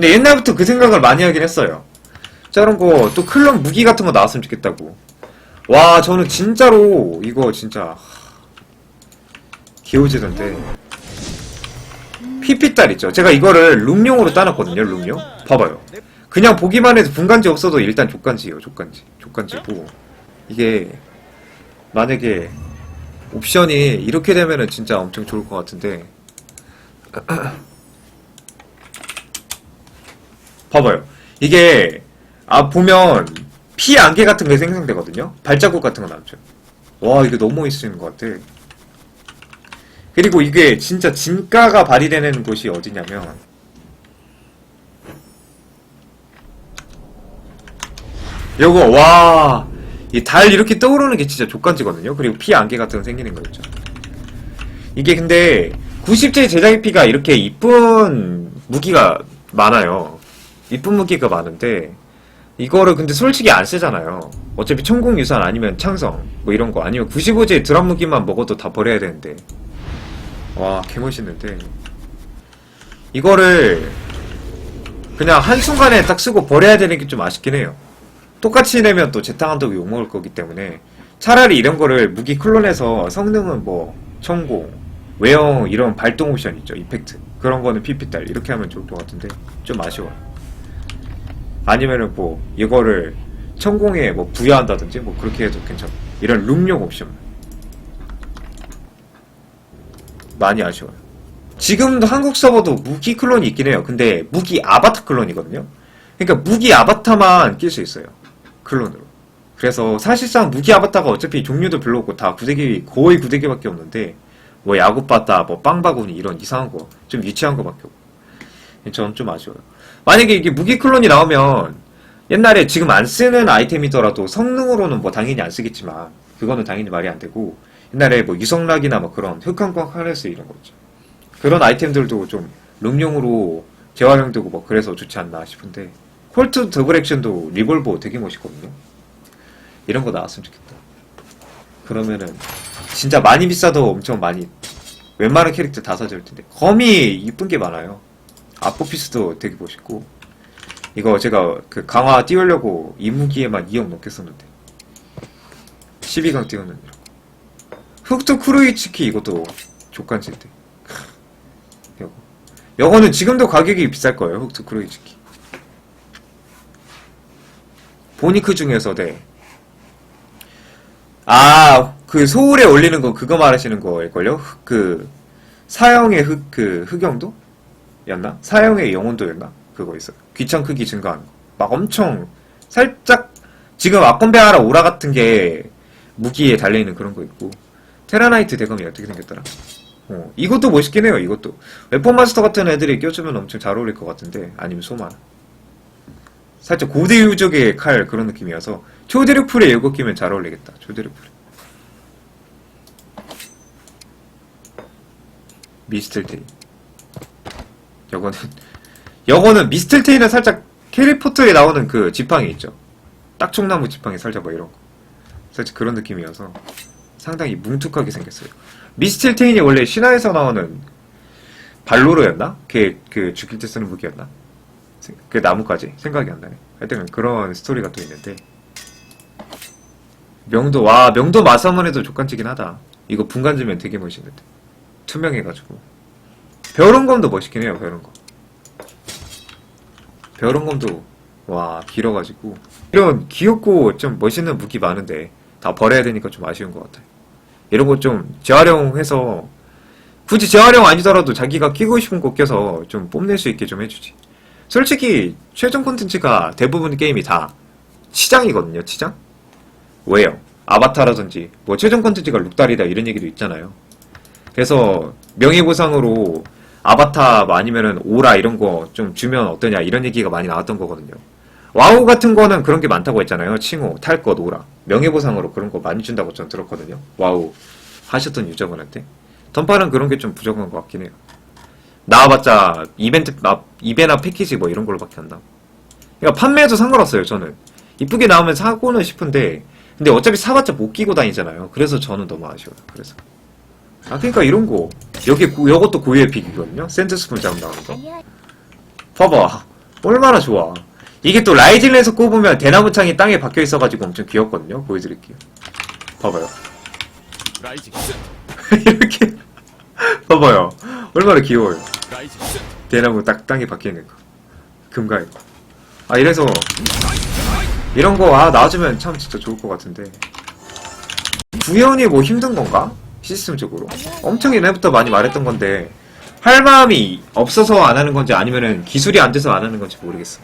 근데 옛날부터 그 생각을 많이 하긴 했어요. 저런 거, 또 클럽 무기 같은 거 나왔으면 좋겠다고. 와, 저는 진짜로, 이거 진짜, 개오지던데. 피피딸 있죠. 제가 이거를 룸용으로 따놨거든요, 룸용. 봐봐요. 그냥 보기만 해도 분간지 없어도 일단 족간지예요, 족간지. 족간지고. 이게, 만약에, 옵션이 이렇게 되면은 진짜 엄청 좋을 것 같은데. 봐봐요. 이게, 아, 보면, 피 안개 같은 게 생성되거든요? 발자국 같은 거 나오죠. 와, 이게 너무 멋있는 것 같아. 그리고 이게 진짜 진가가 발휘되는 곳이 어디냐면, 요거, 와, 이 달 이렇게 떠오르는 게 진짜 족간지거든요? 그리고 피 안개 같은 거 생기는 거 있죠. 이게 근데, 90제 제작의 피가 이렇게 이쁜 무기가 많아요. 이쁜 무기가 많은데, 이거를 근데 솔직히 안 쓰잖아요. 어차피 천공 유산 아니면 창성 뭐 이런 거. 아니면 95제 드랍 무기만 먹어도 다 버려야 되는데. 와 개멋있는데. 이거를 그냥 한순간에 딱 쓰고 버려야 되는 게 좀 아쉽긴 해요. 똑같이 내면 또 재탕한다고 욕먹을 거기 때문에. 차라리 이런 거를 무기 클론해서 성능은 뭐 천공, 외형 이런 발동 옵션 있죠. 이펙트. 그런 거는 피피딸 이렇게 하면 좋을 것 같은데. 좀 아쉬워요. 아니면은 뭐 이거를 천공에 뭐 부여한다든지 뭐 그렇게 해도 괜찮고 이런 룸용 옵션 많이 아쉬워요. 지금도 한국 서버도 무기 클론이 있긴 해요. 근데 무기 아바타 클론이거든요. 그러니까 무기 아바타만 낄 수 있어요. 클론으로. 그래서 사실상 무기 아바타가 어차피 종류도 별로 없고 다 구대기 거의 구대기밖에 없는데 뭐 야구 바타, 뭐 빵바구니 이런 이상한 거 좀 유치한 거밖에 없고 저는 좀 아쉬워요. 만약에 이게 무기 클론이 나오면 옛날에 지금 안 쓰는 아이템이더라도 성능으로는 뭐 당연히 안 쓰겠지만 그거는 당연히 말이 안 되고 옛날에 뭐 유성락이나 뭐 그런 흑한광 하레스 이런 거 있죠. 그런 아이템들도 좀 룸용으로 재활용되고 뭐 그래서 좋지 않나 싶은데 콜트 더블 액션도 리볼버 되게 멋있거든요. 이런 거 나왔으면 좋겠다. 그러면은 진짜 많이 비싸도 엄청 많이 웬만한 캐릭터 다 사줄 텐데 검이 이쁜 게 많아요. 아포피스도 되게 멋있고 이거 제가 그 강화 띄우려고 이무기에만 2억 넘게 썼는데 12강 띄우는 흑도 크루이츠키 이것도 족간지인데 크, 요거 요거는 지금도 가격이 비쌀 거예요 흑도 크루이츠키 보니크 중에서 네. 아, 그 소울에 올리는 거 그거 말하시는 거일걸요? 흑- 그 사형의 흑 그 흑영도? 였나? 사형의 영혼도였나? 그거 있어요. 귀청 크기 증가하는 거. 막 엄청 살짝 지금 아콘베아라 오라 같은 게 무기에 달려있는 그런 거 있고 테라나이트 대검이 어떻게 생겼더라? 어, 이것도 멋있긴 해요. 이것도 웨폰 마스터 같은 애들이 껴주면 엄청 잘 어울릴 것 같은데 아니면 소만 살짝 고대 유적의 칼 그런 느낌이어서 초대륙 풀에 이거 끼면 잘 어울리겠다. 초대륙 풀에 미스틀 테이 요거는 요거는 미스틀테이는 살짝 캐리포트에 나오는 그 지팡이 있죠. 딱총나무 지팡이 살짝 뭐 이런 거. 살짝 그런 느낌이어서 상당히 뭉툭하게 생겼어요. 미스틸테인이 원래 신화에서 나오는 발로로였나? 걔 그 죽일 때 쓰는 무기였나? 생- 그 나무까지 생각이 안 나네. 하여튼 그런 스토리가 또 있는데 명도 와 명도 마사만 해도 족간지긴 하다. 이거 분간지면 되게 멋있는데 투명해가지고 벼른검도 멋있긴 해요. 벼른검 벼른검도 와 길어가지고 이런 귀엽고 좀 멋있는 무기 많은데 다 버려야 되니까 좀 아쉬운 것 같아요. 이런 거 좀 재활용해서 굳이 재활용 아니더라도 자기가 끼고 싶은 거 껴서 좀 뽐낼 수 있게 좀 해주지. 솔직히 최종 콘텐츠가 대부분 게임이 다 치장이거든요. 치장? 왜요? 아바타라든지 뭐 최종 콘텐츠가 룩달이다 이런 얘기도 있잖아요. 그래서 명예보상으로 아바타 뭐 아니면은 오라 이런 거 좀 주면 어떠냐 이런 얘기가 많이 나왔던 거거든요. 와우 같은 거는 그런 게 많다고 했잖아요. 칭호, 탈 것, 오라. 명예보상으로 그런 거 많이 준다고 전 들었거든요. 와우 하셨던 유저분한테. 던파는 그런 게 좀 부족한 것 같긴 해요. 나와봤자 이벤트, 아, 이벤트나 패키지 뭐 이런 걸로밖에 안 나와. 그러니까 판매해도 상관없어요, 저는. 이쁘게 나오면 사고는 싶은데, 근데 어차피 사봤자 못 끼고 다니잖아요. 그래서 저는 너무 아쉬워요. 그래서. 아, 그러니까 이런 거. 여기, 고- 요것도 고유의 픽이거든요. 샌드스푼 잡 나오는 거. 봐봐. 얼마나 좋아. 이게 또 라이징에서 꼽으면 대나무 창이 땅에 박혀 있어가지고 엄청 귀엽거든요. 보여드릴게요. 봐봐요. 이렇게 봐봐요. 얼마나 귀여워요. 대나무 딱 땅에 박혀 있는 거. 금가에. 아 이래서 이런 거 아 나와주면 참 진짜 좋을 것 같은데. 구현이 뭐 힘든 건가? 시스템적으로. 엄청 옛날부터 많이 말했던 건데 할 마음이 없어서 안 하는 건지 아니면은 기술이 안 돼서 안 하는 건지 모르겠어.